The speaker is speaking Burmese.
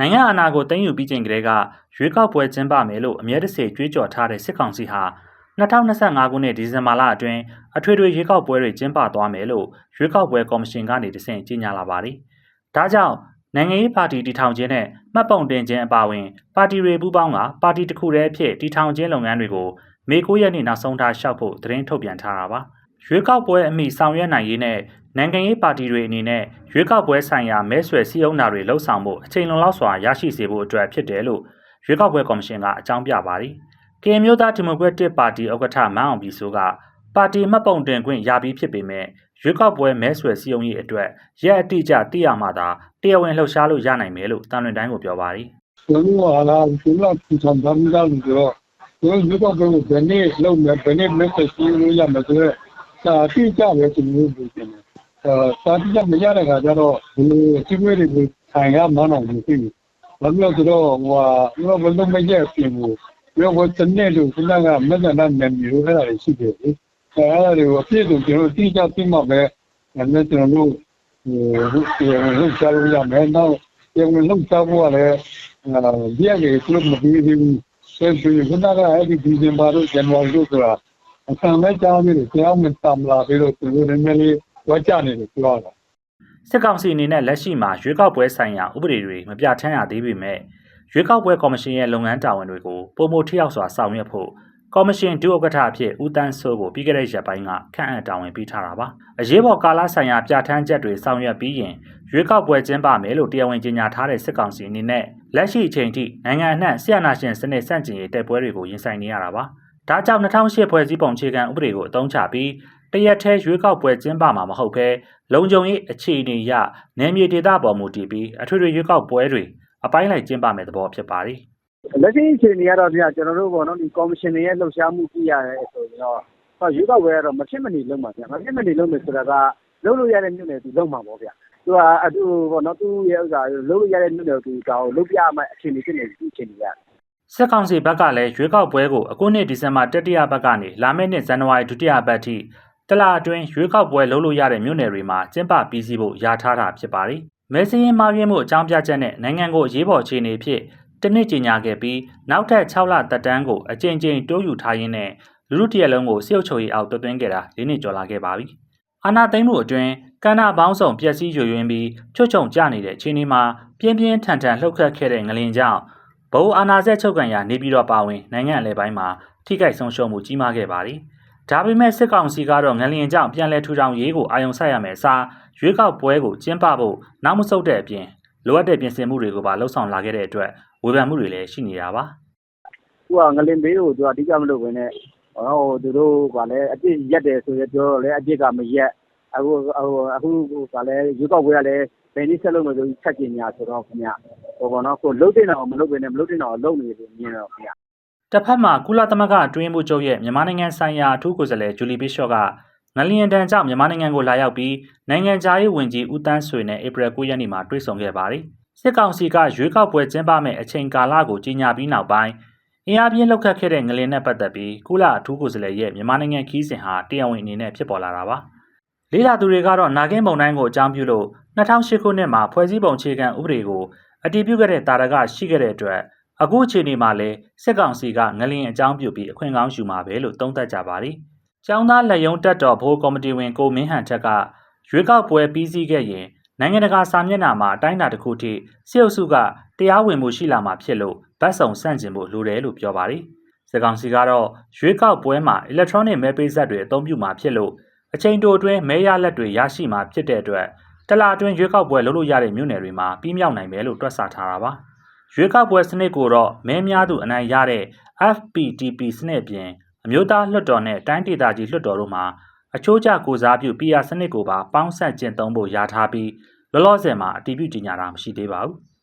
နိုင်ငံအာဏာကိုသိမ်းယူပြီးချိန်ကတည်းကရွေးကောက်ပွဲကျင်းပမယ်လို့အမြဲတစေကြွေးကြော်ထားတဲ့စစ်ကောင်စီဟာ2025ခုနှစ်ဒီဇင်ဘာလအတွင်းအထွေထွေရွေးကောက်ပွဲတွေကျင်းပသွားမယ်လို့ရွေးကောက်ပွဲကော်မရှင်ကနေတဆင့်ကြေညာလာပါတယ်။ဒါကြောင့်နိုင်ငံရေးပါတီတည်ထောင်ခြင်းနဲ့မှတ်ပုံတင်ခြင်းအပါအဝင်ပါတီတွေပူးပေါင်းကပါတီတစ်ခုတည်းအဖြစ်တည်ထောင်ခြင်းလုပ်ငန်းတွေကိုမေ9ရက်နေ့နောက်ဆုံးထားလျှောက်ဖို့သတင်းထုတ်ပြန်ထားတာပါ။ ရွေးကောက်ပွဲအမိဆောင်ရွက်နိုင်ရေးနဲ့နိုင်ငံရေးပါတီတွေအနေနဲ့ရွေးကောက်ပွဲဆိုင်ရာမဲဆွယ်စည်းရုံးတာတွေလှုပ်ဆောင်ဖို့အချိန်လုံလောက်စွာရရှိစေဖို့အတွက်ဖြစ်တယ်လို့ရွေးကောက်ပွဲကော်မရှင်ကအကြောင်းပြပါတယ်။ကရင်မျိုးသားဒီမိုကရက်တစ်ပါတီဥက္ကဋ္ဌမန်းအောင်ပြည်စိုးကပါတီမှတ်ပုံတင်ခွင့်ရပြီးဖြစ်ပေမဲ့ရွေးကောက်ပွဲမဲဆွယ်စည်းရုံးရေးအတွက်ရက်အတိအကျသိရမှသာတရားဝင်လှုပ်ရှားလို့ရနိုင်မယ်လို့တန်လွင်တိုင်းကိုပြောပါတယ်ဘယ်လိုဟာလားဒီလောက်ထူထောင်ထားပြီးသားလို့ဆိုတော့ဒီလိုတော့ဘယ်လိုဘယ်နေ့လုံးမယ်ဘယ်နေ့မက်ဆေ့ချ်လို့ရမယ်ဆိုတော့ စာတိကျပဲကျွန်တော်တို့ပြောနေတယ်အဲစာတိကျမရတဲ့ခါကျတော့ဒီလိုအစည်းအဝေးတွေကိုထိုင်ရမှန်းတော့မရှိဘူးဘာလို့လဲဆိုတော့ဟိုဟာဘယ်လိုမရဲ့ပြင်ဘူးပြောဖို့တနေ့လို့ခုနကမက်ဆန်တဲ့နယ်မျိုးအဲ့ဒါတွေရှိတယ်လေအဲအဲ့ဒါတွေကိုအပြည့်စုံကျွန်တော်တိကျသိမှပဲအဲ့ဒါကျွန်တော်တို့ဟိုဟိုဟိုရှားလို့ရမယ်တော့ပြန်လုံချဖို့ကလည်းဒီအကြီးကလို့မပြီးသေးဘူးဆက်ပြီးခုနကအဲ့ဒီဒီဇင်ဘာတို့ဇန်နဝါရီတို့ဆိုတာ အခမ်းမဲ့ကြားပြီးတော့ကြောင်းမတမ်လာပြီးတော့သူတို့နည်းနည်းလေးဝါကြနေတယ်ပြောတာစစ်ကောင်စီအနေနဲ့လက်ရှိမှာရွေးကောက်ပွဲဆိုင်ရာဥပဒေတွေမပြဋ္ဌာန်းရသေးပေမဲ့ရွေးကောက်ပွဲကော်မရှင်ရဲ့လုပ်ငန်းတာဝန်တွေကိုပုံမထိရောက်စွာဆောင်ရွက်ဖို့ကော်မရှင်ဒုဥက္ကဋ္ဌအဖြစ်ဦးတန်းစိုးကိုပြီးခဲ့တဲ့ရက်ပိုင်းကခန့်အပ်တာဝန်ပေးထားတာပါအရေးပေါ်ကာလဆိုင်ရာပြဋ္ဌာန်းချက်တွေဆောင်ရွက်ပြီးရင်ရွေးကောက်ပွဲကျင်းပမယ်လို့တရားဝင်ကြေညာထားတဲ့စစ်ကောင်စီအနေနဲ့လက်ရှိအချိန်ထိနိုင်ငံအနှံ့ဆီယနာရှင်စနစ်ဆန့်ကျင်ရေးတိုက်ပွဲတွေကိုရင်ဆိုင်နေရတာပါ ဒါကြောင့်2008ဖွဲ့စည်းပုံခြေခံဥပဒေကိုအသုံးချပြီးတရက်ထဲရွေးကောက်ပွဲကျင်းပမှာမဟုတ်ဘဲလုံခြုံရေးအခြေအနေအရနယ်မြေဒေသပေါ်မူတည်ပြီးအထွေထွေရွေးကောက်ပွဲတွေအပိုင်းလိုက်ကျင်းပမယ်သဘောဖြစ်ပါတယ်လက်ရှိအခြေအနေကတော့ဗျာကျွန်တော်တို့ပေါ့နော်ဒီကော်မရှင်တွေရဲ့လှုပ်ရှားမှုကြည့်ရတယ်ဆိုရင်တော့ဟောရွေးကောက်ပွဲကတော့မဖြစ်မနေလုပ်မှာဗျာမဖြစ်မနေလုပ်မယ်ဆိုတာကလုပ်လို့ရတဲ့မြို့နယ်သူလုပ်မှာပေါ့ဗျာသူကအတူပေါ့နော်သူ့ရဲ့ဥစ္စာလုပ်လို့ရတဲ့မြို့နယ်သူကောင်လုပ်ပြမှအခြေအနေဖြစ်နေပြီအခြေအနေရ စစ်ကောင်စီဘက်ကလည်းရွေးကောက်ပွဲကိုအခုနှစ်ဒီဇင်ဘာတတိယပတ်ကနေလာမယ့်နှစ်ဇန်နဝါရီဒုတိယပတ်ထိတလအတွင်းရွေးကောက်ပွဲလုပ်လို့ရတဲ့မြို့နယ်တွေမှာကျင်းပပြီးစီးဖို့ယာထားတာဖြစ်ပါတယ်။မဲစင်းရင်မှားပြင်းမှုအကြောင်းပြချက်နဲ့နိုင်ငံကိုအရေးပေါ်အခြေအနေဖြစ်တနစ်ကြေညာခဲ့ပြီးနောက်ထပ်6လသက်တမ်းကိုအကြိမ်ကြိမ်တိုးယူထားရင်းနဲ့လူလူတရက်လုံးကိုစစ်အုပ်ချုပ်ရေးအောက်တွသွင်းခဲ့တာ၄နှစ်ကျော်လာခဲ့ပါပြီ။အာဏာသိမ်းမှုအတွင်းကဏ္ဍပေါင်းစုံပျက်စီးရွရွင်းပြီးချွတ်ချုံကျနေတဲ့အခြေအနေမှာပြင်းပြင်းထန်ထန်လှုပ်ခတ်ခဲ့တဲ့ငလင်ကြောင့် ဗဟိုအာဏာစက်ချုပ်ကန်ရာနေပြည်တော်ပါဝင်နိုင်ငံအလဲပိုင်းမှာထိခိုက်ဆုံးရှုံးမှုကြီးမားခဲ့ပါတယ်။ဒါပေမဲ့စစ်ကောင်စီကတော့ငလင်ကြောင့်ပြန်လည်ထူထောင်ရေးကိုအာရုံစိုက်ရမယ်အစားရွေးကောက်ပွဲကိုကျင်းပဖို့နောက်မဆုတ်တဲ့အပြင်လိုအပ်တဲ့ပြင်ဆင်မှုတွေကိုပါလှုပ်ဆောင်လာခဲ့တဲ့အတွက်ဝေဖန်မှုတွေလည်းရှိနေတာပါသူကငလင်ဘေးကိုသူကအဓိကမလုပ်ဘဲနဲ့ဟောသူတို့ကလည်းအပြစ်ရက်တယ်ဆိုရပြောတော့လည်းအပြစ်ကမရက်အခုအခုကလည်းရွေးကောက်ပွဲကလည်းဘယ်နည်းဆက်လုပ်မယ်ဆိုပြီးချက်ကျင်ညာဆိုတော့ခင်ဗျဟိုပေါ့နော်ကို လှုပ်တင်တော့မလှုပ်ဘဲနဲ့မလှုပ်တင်တော့လှုပ်နေတယ်မြင်တော့ခင်ဗျ။တစ်ဖက်မှာကုလသမဂ္ဂအတွင်းမှုချုပ်ရဲ့မြန်မာနိုင်ငံဆိုင်ရာအထူးကိုယ်စားလှယ်ဂျူလီဘီရှော့ကငလျင်တန်ကြောင့်မြန်မာနိုင်ငံကိုလာရောက်ပြီးနိုင်ငံခြားရေးဝန်ကြီးဦးတန်းဆွေနဲ့ဧပြီ9ရက်နေ့မှာတွေ့ဆုံခဲ့ပါတယ်။စစ်ကောင်စီကရွေးကောက်ပွဲကျင်းပမဲ့အချိန်ကာလကိုကြီးညာပြီးနောက်ပိုင်းအင်အားပြင်းလောက်ခတ်ခဲ့တဲ့ငလင်နဲ့ပတ်သက်ပြီးကုလအထူးကိုယ်စားလှယ်ရဲ့မြန်မာနိုင်ငံခီးစဉ်ဟာတရားဝင်အနေနဲ့ဖြစ်ပေါ်လာတာပါ။လေးလာသူတွေကတော့နာဂင်းပုံတိုင်းကိုအကြောင်းပြုလို့2008ခုနှစ်မှာဖွဲ့စည်းပုံအခြေခံဥပဒေကို အတည်ပြုခဲ့တဲ့တာရကရှိခဲ့တဲ့အတွက်အခုအခြေအနေမှာလည်းစစ်ကောင်စီကငလင်အကြောင်းပြုပြီးအခွင့်ကောင်းယူမှာပဲလို့သုံးသပ်ကြပါတယ်။ကျောင်းသားလက်ယုံတက်တော်ဘိုးကော်မတီဝင်ကိုမင်းဟန်ထက်ကရွေးကောက်ပွဲပြီးစီးခဲ့ရင်နိုင်ငံတကာစာမျက်နှာမှာအတိုင်းအတာတစ်ခုထိစစ်အုပ်စုကတရားဝင်မှုရှိလာမှာဖြစ်လို့ဗတ်စုံဆန့်ကျင်ဖို့လိုတယ်လို့ပြောပါတယ်။စစ်ကောင်စီကတော့ရွေးကောက်ပွဲမှာ electronic မဲပေးဆက်တွေအသုံးပြုမှာဖြစ်လို့အချိန်တိုအတွင်းမဲရလက်တွေရရှိမှာဖြစ်တဲ့အတွက် တလအတွင်းရွေးကောက်ပွဲလုပ်လို့ရတဲ့မြို့နယ်တွေမှာပြီးမြောက်နိုင်မယ်လို့တွက်ဆထားတာပါ။ရွေးကောက်ပွဲစနစ်ကိုတော့မဲများသူအနိုင်ရတဲ့ FPTP စနစ်ပြင်အမျိုးသားလွှတ်တော်နဲ့တိုင်းဒေသကြီးလွှတ်တော်တို့မှာအချိုးကျကိုစားပြု PR စနစ်ကိုပါပေါင်းဆက်ကျင့်သုံးဖို့ယာထားပြီးလောလောဆယ်မှာအတည်ပြုကြေညာတာမရှိသေးပါဘူး။